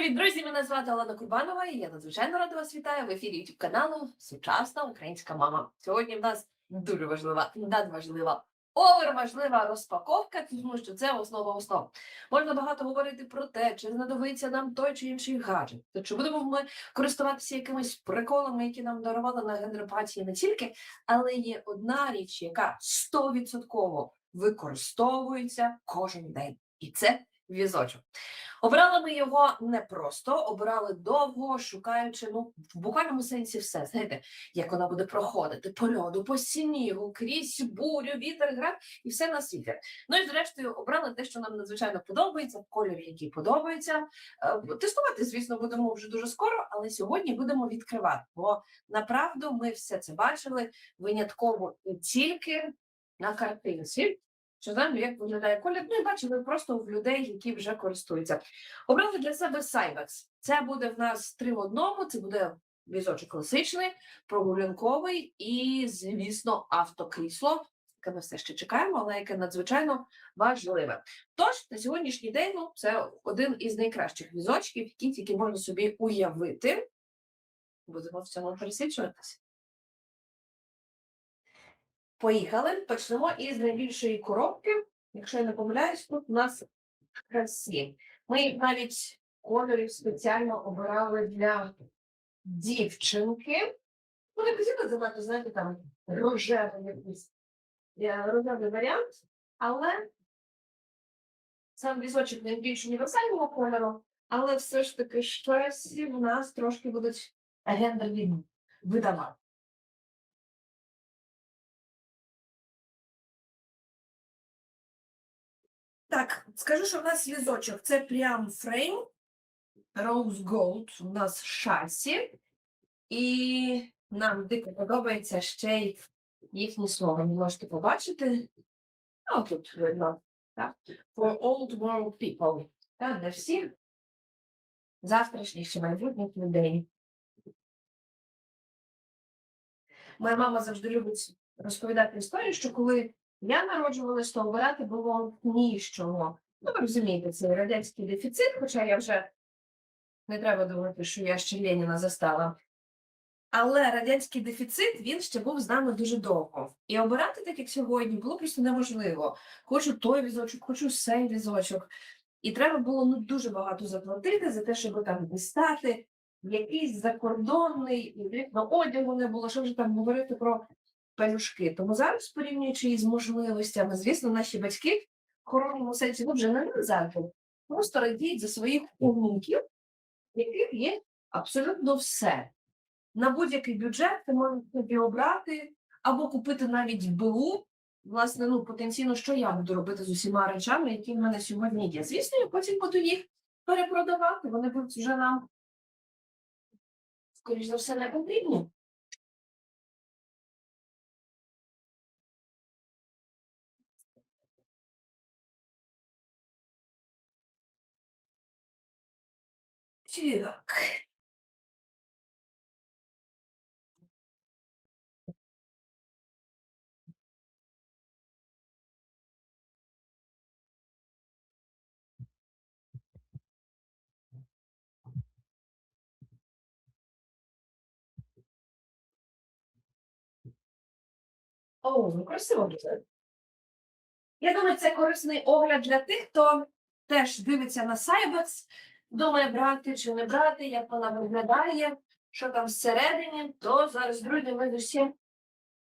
Привіт, друзі! Мене звати Олена Курбанова, і я надзвичайно рада вас вітаю в ефірі youtube каналу Сучасна українська мама. Сьогодні в нас дуже важлива, надважлива, оверважлива розпаковка, тому що це основа основ. Можна багато говорити про те, чи знадобиться нам той чи інший гаджет, то чи будемо ми користуватися якимись приколами, які нам дарували на гендерпатії не тільки, але є одна річ, яка стовідсотково використовується кожен день, і це візочок. Обрали ми його не просто, обирали довго, шукаючи, ну, в буквальному сенсі все. Знаєте, як вона буде проходити по льоду, по снігу, крізь бурю, вітер, град і все на світі. Ну і зрештою обрали те, що нам надзвичайно подобається, в який подобається. Е, Тестувати, звісно, будемо вже дуже скоро, але сьогодні будемо відкривати. Бо направду ми все це бачили винятково тільки на картинці. Що знаємо, як виглядає колір, ну і бачили просто в людей, які вже користуються. Обрали для себе Cybex. Це буде в нас три в одному. Це буде візочок класичний, прогулянковий і, звісно, автокрісло, яке ми все ще чекаємо, але яке надзвичайно важливе. Тож на сьогоднішній день ну, це один із найкращих візочків, які тільки можна собі уявити. Будемо в цьому пересвідчуватися. Поїхали. Почнемо із найбільшої коробки. Якщо я не помиляюсь, тут у нас красі. Ми навіть кольорів спеціально обирали для дівчинки. Ну, не хотіли занадто, знаєте, там рожевий якийсь е, рожевий варіант, але сам візочок найбільш універсального кольору, але все ж таки щось в нас трошки будуть гендерні видавати. Так, скажу, що в нас візочок. Це прям фрейм Rose Gold. У нас шасі. І нам дико подобається ще й їхні слова. Ви можете побачити. А тут видно. Так? For old world people. Так, для всіх завтрашніх чи майбутніх людей. Моя мама завжди любить розповідати історію, що коли я народжувалась, то обирати було ні з чого. Ну, ви розумієте, це радянський дефіцит, хоча я вже не треба думати, що я ще Леніна застала. Але радянський дефіцит він ще був з нами дуже довго. І обирати так, як сьогодні, було просто неможливо. Хочу той візочок, хочу цей візочок. І треба було ну, дуже багато заплатити за те, щоб там дістати якийсь закордонний, і одягу не було, що вже там говорити про пелюшки. Тому зараз, порівнюючи із можливостями, звісно, наші батьки в хорошому сенсі вже не назад, просто радіють за своїх умників, яких є абсолютно все. На будь-який бюджет ти можеш собі обрати або купити навіть БУ. Власне, ну потенційно, що я буду робити з усіма речами, які в мене сьогодні є. Звісно, я потім буду їх перепродавати. Вони будуть вже нам, скоріш за все, не потрібні. Так. О, ну красиво буде. Я думаю, це корисний огляд для тих, хто теж дивиться на Cybex, думає брати чи не брати, як вона виглядає, що там всередині, то зараз, друзі, ми з усім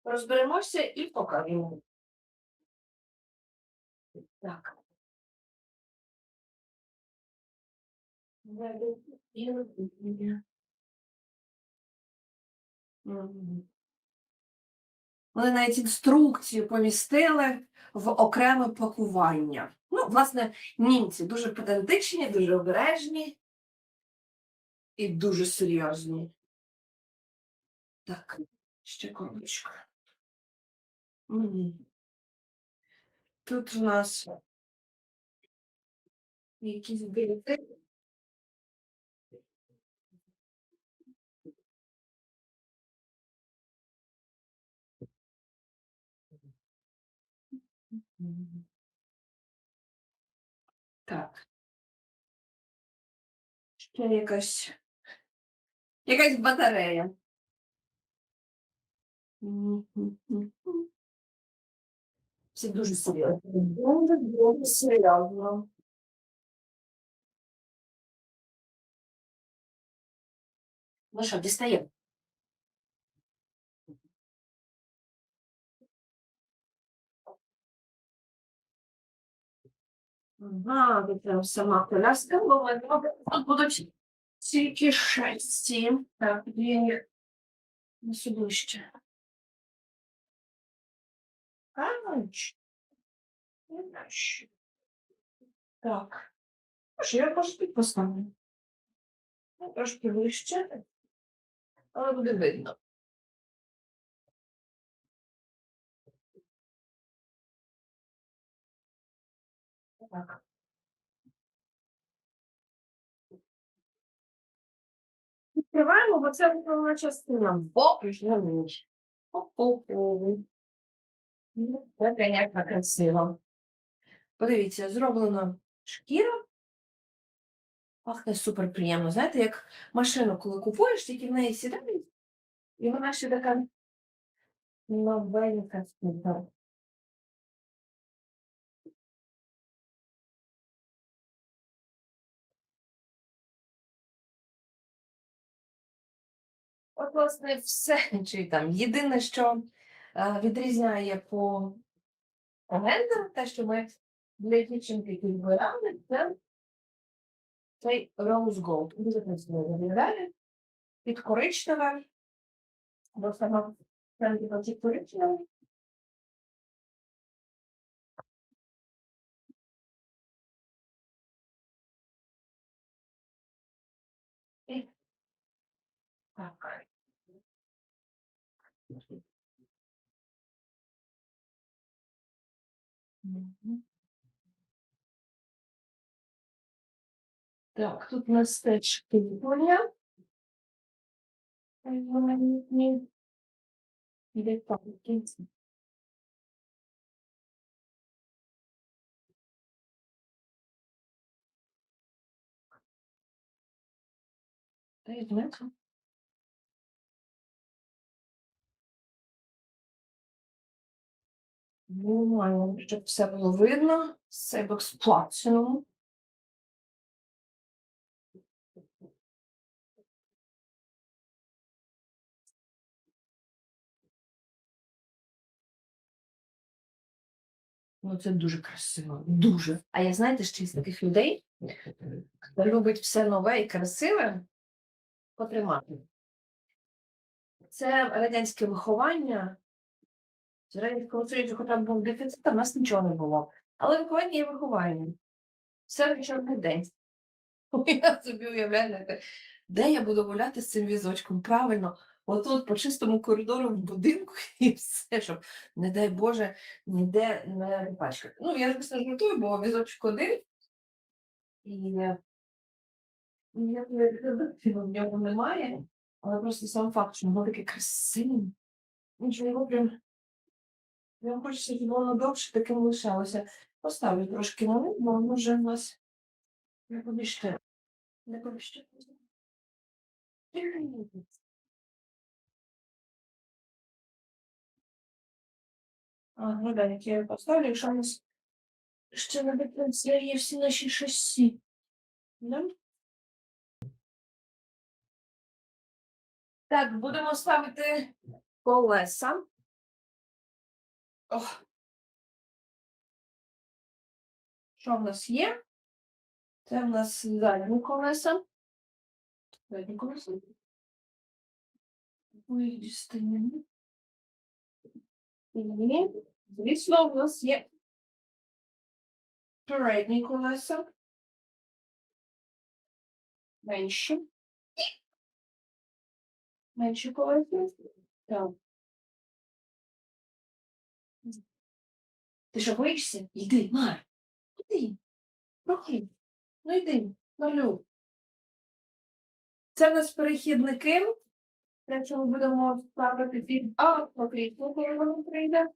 розберемося і покажемо. Так. Вони навіть інструкцію помістили в окреме пакування. Ну, власне, німці дуже педантичні, дуже обережні і дуже серйозні. Так, ще коробочка. Тут у нас якісь білети. Так. Ще якась. Якась батарея. Це дуже серйозно. Дуже дуже серйозно. Ну що, дістаємо? Ага, прям сама коляска, бо ми тут будуть тільки шерсті. Так, я їх несу ще. Ач. Ач. Так. Що я можу тут поставлю? Ну, Трошки вище, але буде видно. Так. Відкриваємо, бо це основна частина. Бо пішла ніч. Це, звісно, красиво. Подивіться, зроблена шкіра. Пахне супер приємно. Знаєте, як машину, коли купуєш, тільки в неї сідаєш, і вона ще така новенька От, власне, все, чи там єдине, що е, відрізняє по гендеру, те, що ми для дівчинки вибирали, це цей Rose Gold. Дуже красиво виглядає. Під коричневе, бо сама оці так. Так, тут у нас теж. Іде так, в кінці. Та й знаєте. Нормально, щоб все було видно. Сейбекс Platinum. Ну, це дуже красиво. Дуже. А я знаєте, ще із таких людей, хто любить все нове і красиве, потримати. Це радянське виховання. З Радянського Союзу, хоча б був дефіцит, в нас нічого не було. Але виховання є виховання. Все в чорний день. Я собі уявляю, де я буду гуляти з цим візочком? Правильно, отут по чистому коридору в будинку і все, щоб, не дай Боже, ніде не пачкати. Ну, я звісно жартую, бо візочок один. І е, ніякої в ньому немає, але просто сам факт, що воно таке красиве. Що його прям. Прям хочеться, щоб воно довше таким лишалося. Поставлю трошки на бо воно вже в нас не поміщає. Не поміщає. А, ну да, як я поставлю, якщо у нас ще не до є всі наші шасі. Да? Так, будемо ставити колеса. Ох. Що в нас є? Це в нас задні колеса. Задні колеса. Ми їх. І, звісно, в нас є передні колеса. Менші. Менші колеса. Так. Ти що боїшся? Йди, Мар. Йди. Прохи. Ну йди, малю. Це в нас перехідники. Якщо ми будемо ставити під автоклітку, коли воно прийде.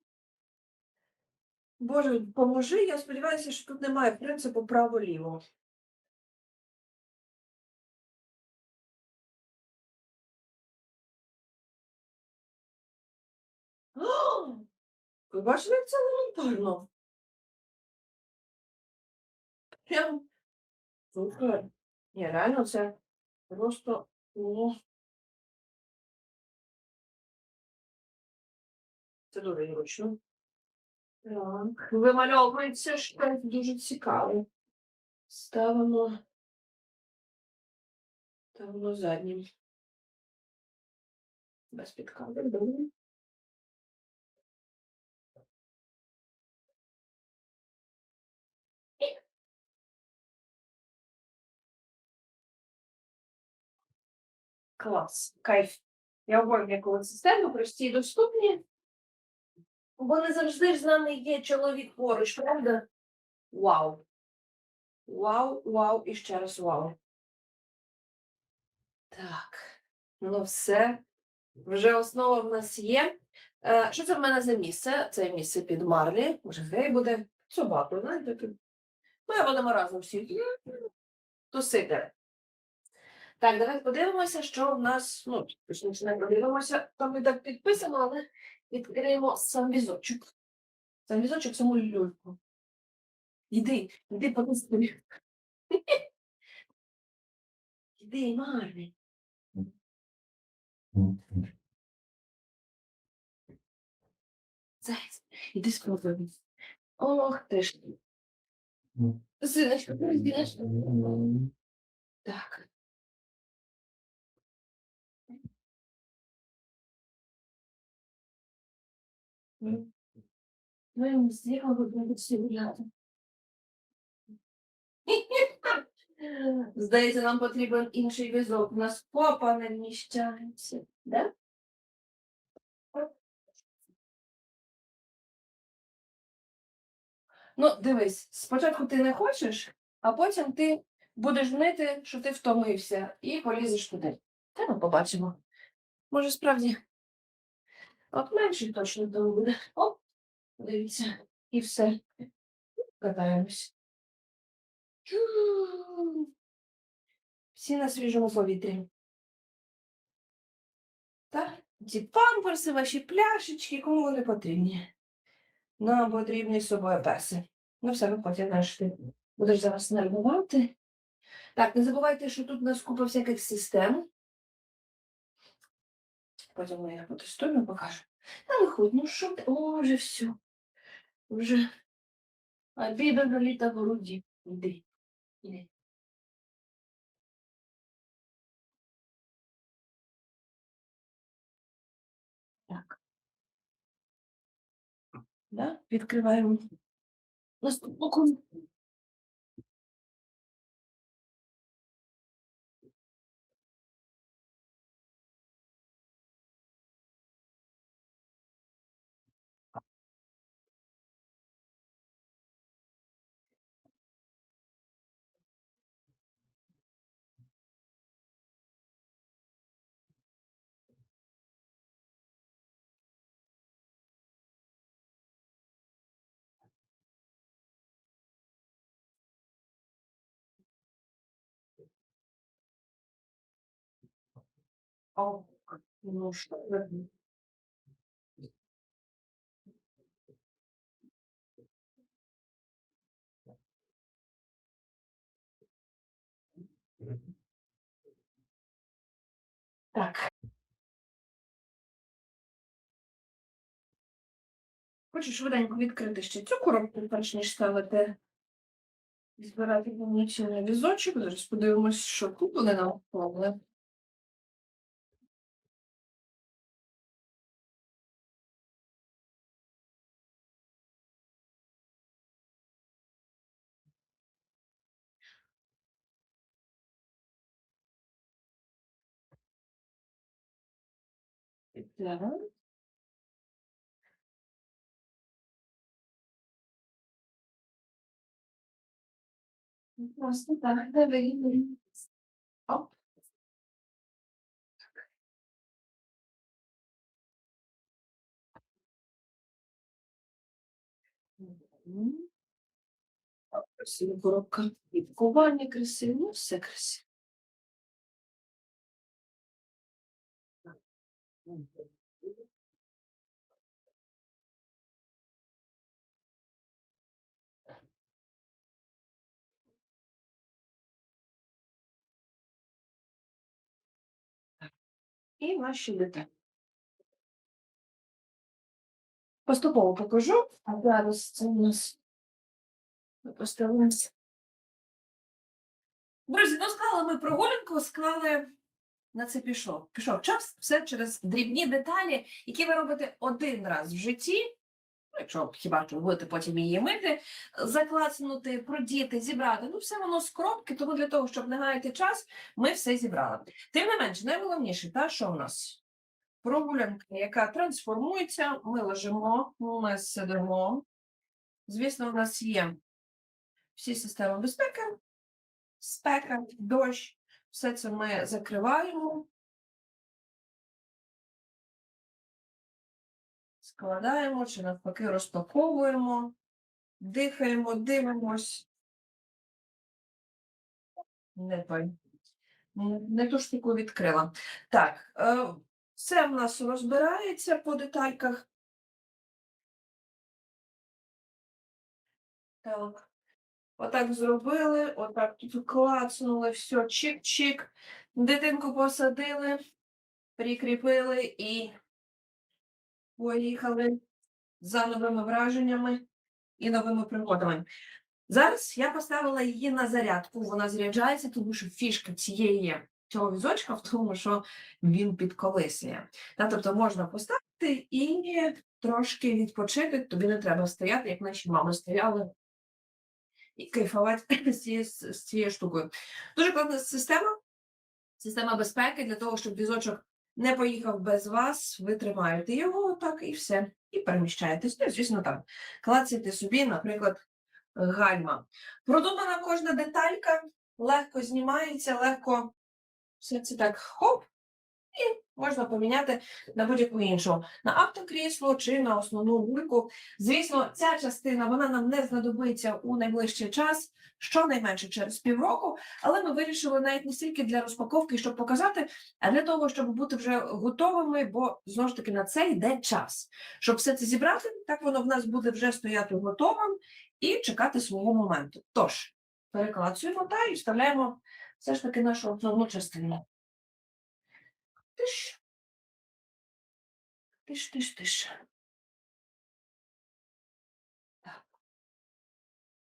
Боже, поможи, я сподіваюся, що тут немає принципу право-ліво. Ви бачили, як це елементарно? Прям супер. Ні, реально це просто ну. Це дуже зручно. Так, вимальовується щось дуже цікаве. Ставимо. Ставимо заднім. Без підказок, добре. Клас, кайф. Я обожнюю коли прості і доступні. Бо не завжди ж з нами є чоловік поруч, правда? Вау. Вау, вау і ще раз вау. Так, ну все. Вже основа в нас є. Е, що це в мене за місце? Це місце під Марлі. Може, гей буде собаку, знаєте? Ми будемо разом всі тусити. Так, давай подивимося, що в нас, ну, точніше, не подивимося, там і так підписано, але відкриємо сам візочок. Сам візочок, саму люльку. Йди, йди подивись. Йди, Марлі. Зайць, іди спробуй. Ох ти ж. Синочка, розділиш. Так. Ну, Ну, з якого буде всі гуляти. Здається, нам потрібен інший візок. У нас попа не вміщається. Да? Ну, дивись, спочатку ти не хочеш, а потім ти будеш нити, що ти втомився, і полізеш туди. Та ми побачимо. Може, справді. От менше точно там буде. Оп, дивіться, і все. Катаємось. Всі на свіжому повітрі. Так, ці памперси, ваші пляшечки, кому вони потрібні? Нам потрібні з собою песи. Ну, все, виходь, я знаю, ти будеш зараз нервувати. Так, не забувайте, що тут у нас купа всяких систем. Потім ми їх потестуємо, покажу. Та виходь, ну що ти? О, вже все. Вже. А біда наліта в груді. Іди. Іди. Так. Да? Відкриваємо. Наступну кон- О, ну що ви? Так. Хочу швиденько відкрити ще цю коробку, перш ніж ставити збирати повноцінний візочок. Зараз подивимось, що купили нам повне. Так. Просто так, давай. Оп. Красива коробка. І ну все красиво. І ваші деталі. Поступово покажу, а зараз це у нас поставилося. Друзі, ну сказали ми прогулянку, склали на це пішов. Пішов час, все через дрібні деталі, які ви робите один раз в житті. Ну, Якщо хіба що будете потім її мити, заклацнути, продіти, зібрати. Ну, все воно з коробки, тому для того, щоб не гаяти час, ми все зібрали. Тим не менше, найголовніше, та, що в нас прогулянка, яка трансформується, ми лежимо, ми сидимо. Звісно, у нас є всі системи безпеки, спека, дощ, все це ми закриваємо. Складаємо чи навпаки розпаковуємо, дихаємо, дивимось. Не той. Не ту штуку відкрила. Так, е, все в нас розбирається по детальках. Так. Отак зробили, отак тут клацнули, все, чик-чик. Дитинку посадили, прикріпили і поїхали за новими враженнями і новими пригодами. Зараз я поставила її на зарядку, вона заряджається, тому що фішка цієї цього візочка в тому, що він підколисує. Та, тобто можна поставити і трошки відпочити, тобі не треба стояти, як наші мами стояли і кайфувати з цією, цією штукою. Дуже класна система, система безпеки для того, щоб візочок не поїхав без вас, ви тримаєте його так і все, і переміщаєтесь. Ну, звісно, там клацаєте собі, наприклад, гальма. Продумана кожна деталька, легко знімається, легко все це так хоп, і можна поміняти на будь-яку іншу, на автокрісло чи на основну гульку. Звісно, ця частина вона нам не знадобиться у найближчий час, щонайменше через півроку, але ми вирішили навіть не стільки для розпаковки, щоб показати, а для того, щоб бути вже готовими, бо знову ж таки на це йде час. Щоб все це зібрати, так воно в нас буде вже стояти готовим і чекати свого моменту. Тож, переклацуємо та і вставляємо все ж таки нашу основну частину. Тиш. Тиш, тиш, тиш.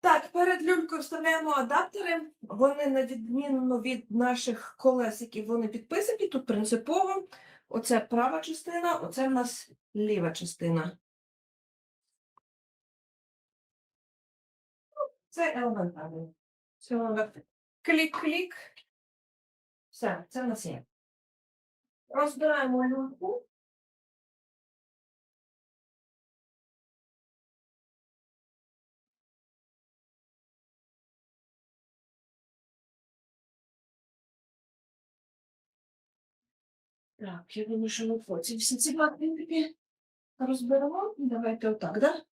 Так. Перед люлькою вставляємо адаптери. Вони, на відміну від наших колесиків, вони підписані. Тут принципово. Оце права частина, оце в нас ліва частина. Ну, Це елементарно. Клік-клік. Все, це в нас є. Розбираємо люльку. Так, я думаю, що ми потім всі ці матеріали розберемо. Давайте отак, да?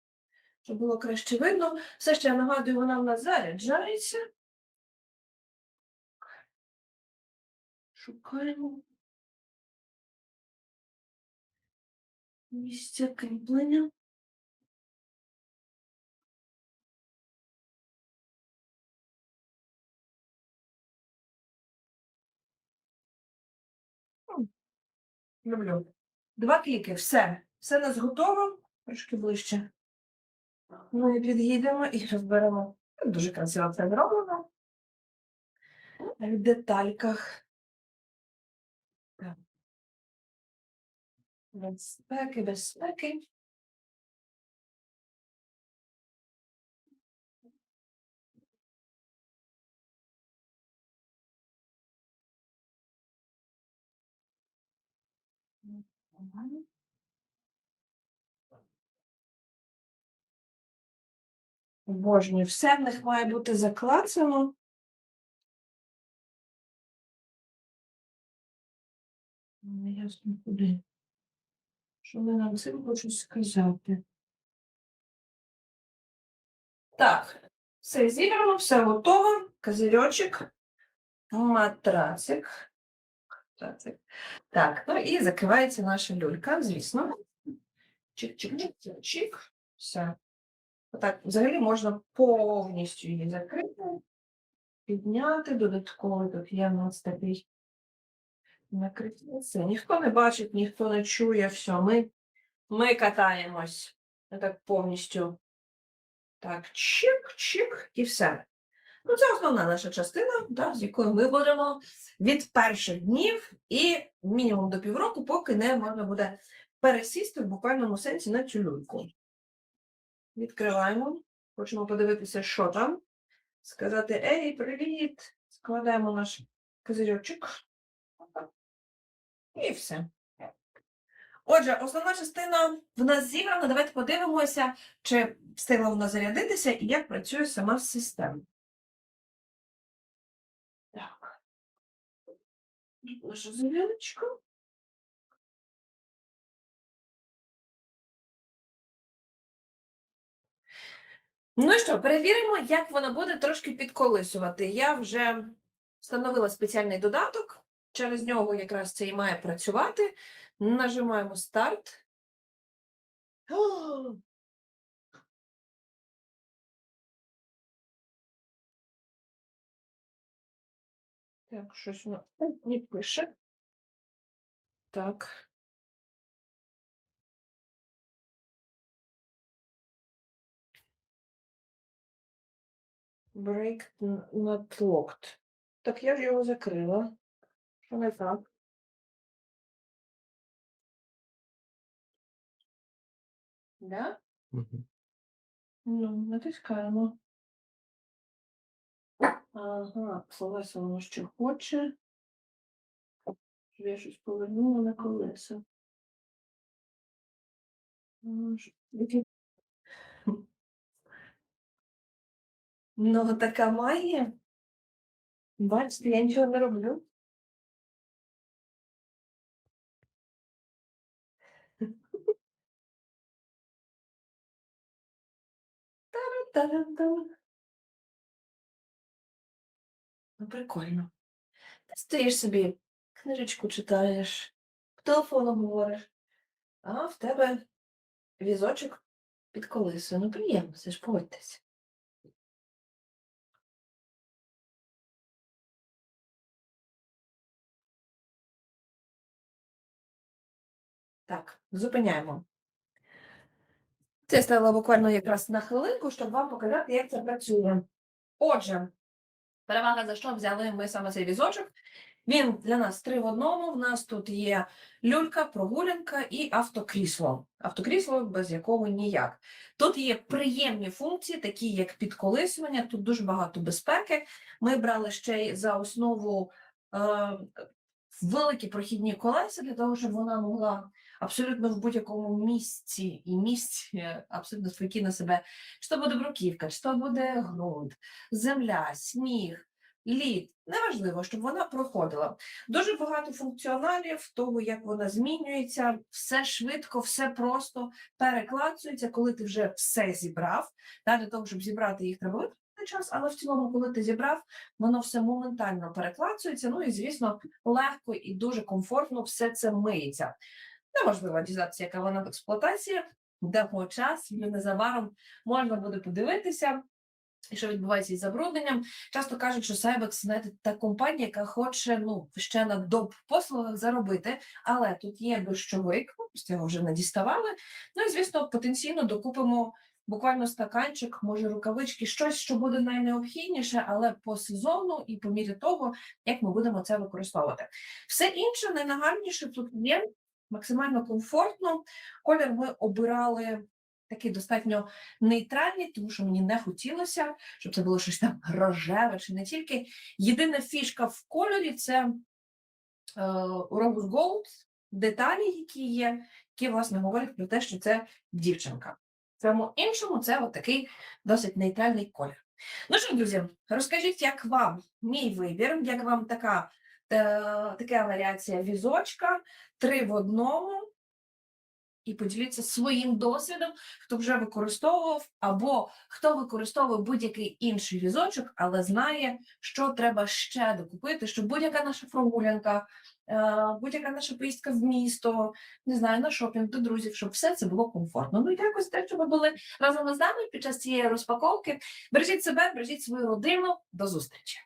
Щоб було краще видно. Все ще я нагадую, вона в нас заряджається. Шукаємо. Місце кріплення. Люблю. Два кліки, все. Все нас готово. Трошки ближче. Ми під'їдемо і розберемо. Дуже красиво це зроблено. В детальках. Так. Безпеки, безпеки. Обожнюю, все в них має бути заклацано. Не ясно куди. Що вони нам цим хочуть сказати? Так, все зібрано, все готово. Козирьочок. Матрацик. Так, ну і закривається наша люлька, звісно. Чик-чик-чик-чик. Все. Отак, взагалі можна повністю її закрити, підняти. Додатково тут є у нас такий Накриття. Все, ніхто не бачить, ніхто не чує, все, ми, ми катаємось. Так повністю. Так, чик-чик і все. Ну, це основна наша частина, да, з якою ми будемо від перших днів і мінімум до півроку, поки не можна буде пересісти в буквальному сенсі на цю люльку. Відкриваємо. Хочемо подивитися, що там. Сказати Ей, привіт! Складаємо наш козирьочок. І все. Отже, основна частина в нас зіграна. Давайте подивимося, чи встигла вона зарядитися і як працює сама система. Так. Наша зарядочка. Ну що, перевіримо, як вона буде трошки підколисувати. Я вже встановила спеціальний додаток, через нього якраз це і має працювати. Нажимаємо старт. Так, щось воно не пише. Так. Break not locked. Так я ж його закрила. Що так? Да? Ну, натискаємо. Ага, колеса воно ще хоче. Я щось повернула на колеса. Ну, Ну, така магія. Бачите, я нічого не роблю. Та-дам-дам. Ну, прикольно. Ти стоїш собі, книжечку читаєш, в телефоном говориш, а в тебе візочок під колесою. Ну, приємно, це ж погодьтесь. Так, зупиняємо. Це я ставила буквально якраз на хвилинку, щоб вам показати, як це працює. Отже, перевага за що взяли ми саме цей візочок. Він для нас три в одному. В нас тут є люлька, прогулянка і автокрісло. Автокрісло, без якого ніяк. Тут є приємні функції, такі як підколисування, тут дуже багато безпеки. Ми брали ще й за основу е, великі прохідні колеса для того, щоб вона могла абсолютно в будь-якому місці і місці е, абсолютно спокійно себе, то буде бруківка, то буде ґрунт, земля, сніг, лід. Неважливо, щоб вона проходила. Дуже багато функціоналів того, як вона змінюється, все швидко, все просто переклацується, коли ти вже все зібрав. Для того, щоб зібрати їх, треба час, але в цілому, коли ти зібрав, воно все моментально переклацується. Ну і, звісно, легко і дуже комфортно все це миється. Неможливо дізнатися, яка вона в експлуатації, дамо час, і незабаром можна буде подивитися, що відбувається із забрудненням. Часто кажуть, що Cybex, знаєте, та компанія, яка хоче ну, ще на доп послугах заробити, але тут є дощовик, його вже не діставали. Ну і, звісно, потенційно докупимо буквально стаканчик, може рукавички, щось, що буде найнеобхідніше, але по сезону і по мірі того, як ми будемо це використовувати. Все інше найнагальніше тут є максимально комфортно. Колір ми обирали такий достатньо нейтральний, тому що мені не хотілося, щоб це було щось там рожеве чи не тільки. Єдина фішка в кольорі це е, Rose Gold, деталі, які є, які, власне, говорять про те, що це дівчинка. В цьому іншому це от такий досить нейтральний колір. Ну що, друзі, розкажіть, як вам мій вибір, як вам така, така варіація візочка, три в одному. І поділіться своїм досвідом, хто вже використовував, або хто використовує будь-який інший візочок, але знає, що треба ще докупити, щоб будь-яка наша прогулянка, е, будь-яка наша поїздка в місто, не знаю, на шопінг до друзів, щоб все це було комфортно. Ну і якось те, щоб ви були разом із нами під час цієї розпаковки. Бережіть себе, бережіть свою родину. До зустрічі!